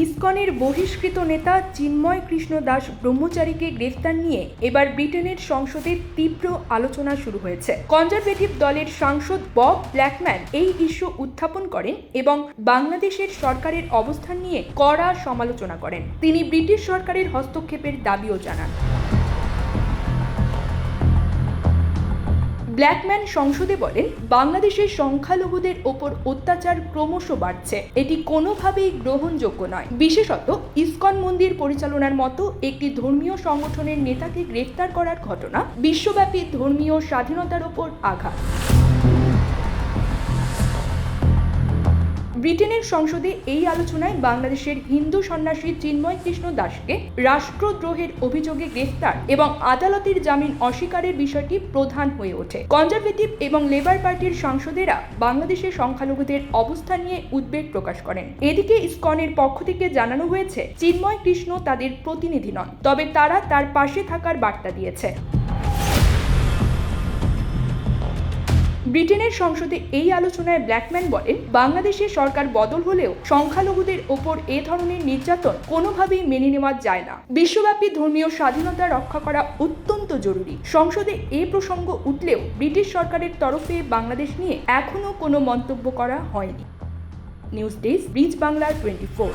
ইসকনের বহিষ্কৃত নেতা চিন্ময় কৃষ্ণ দাস ব্রহ্মচারীকে গ্রেফতার নিয়ে এবার ব্রিটেনের সংসদে তীব্র আলোচনা শুরু হয়েছে। কনজারভেটিভ দলের সাংসদ বব ব্ল্যাকম্যান এই ইস্যু উত্থাপন করেন এবং বাংলাদেশের সরকারের অবস্থান নিয়ে কড়া সমালোচনা করেন। তিনি ব্রিটিশ সরকারের হস্তক্ষেপের দাবিও জানান। ব্ল্যাকম্যান সংসদে বলেন, বাংলাদেশের সংখ্যালঘুদের ওপর অত্যাচার ক্রমশ বাড়ছে। এটি কোনোভাবেই গ্রহণযোগ্য নয়। বিশেষত ইস্কন মন্দির পরিচালনার মতো একটি ধর্মীয় সংগঠনের নেতাকে গ্রেফতার করার ঘটনা, বিশ্বব্যাপী ধর্মীয় স্বাধীনতার ওপর আঘাত। ব্রিটেনের সংসদে এই আলোচনায় বাংলাদেশের হিন্দু সন্ন্যাসী চিন্ময় কৃষ্ণ দাসকে রাষ্ট্রদ্রোহের অভিযোগে গ্রেফতার এবং আদালতের জামিন অস্বীকারের বিষয়টি প্রধান হয়ে ওঠে। কনজারভেটিভ এবং লেবার পার্টির সাংসদেরা বাংলাদেশের সংখ্যালঘুদের অবস্থান নিয়ে উদ্বেগ প্রকাশ করেন। এদিকে ইসকনের পক্ষ থেকে জানানো হয়েছে, চিন্ময় কৃষ্ণ তাদের প্রতিনিধি নন, তবে তারা তার পাশে থাকার বার্তা দিয়েছে। ব্রিটেনের সংসদে এই আলোচনায় ব্ল্যাকম্যান বলেন বাংলাদেশের সরকার বদল হলেও সংখ্যালঘুদের ওপর এ ধরনের নির্যাতন কোনোভাবেই মেনে নেওয়া যায় না। বিশ্বব্যাপী ধর্মীয় স্বাধীনতা রক্ষা করা অত্যন্ত জরুরি। সংসদে এ প্রসঙ্গ উঠলেও ব্রিটিশ সরকারের তরফে বাংলাদেশ নিয়ে এখনও কোনো মন্তব্য করা হয়নি। News desk, bridge Bangla twenty four.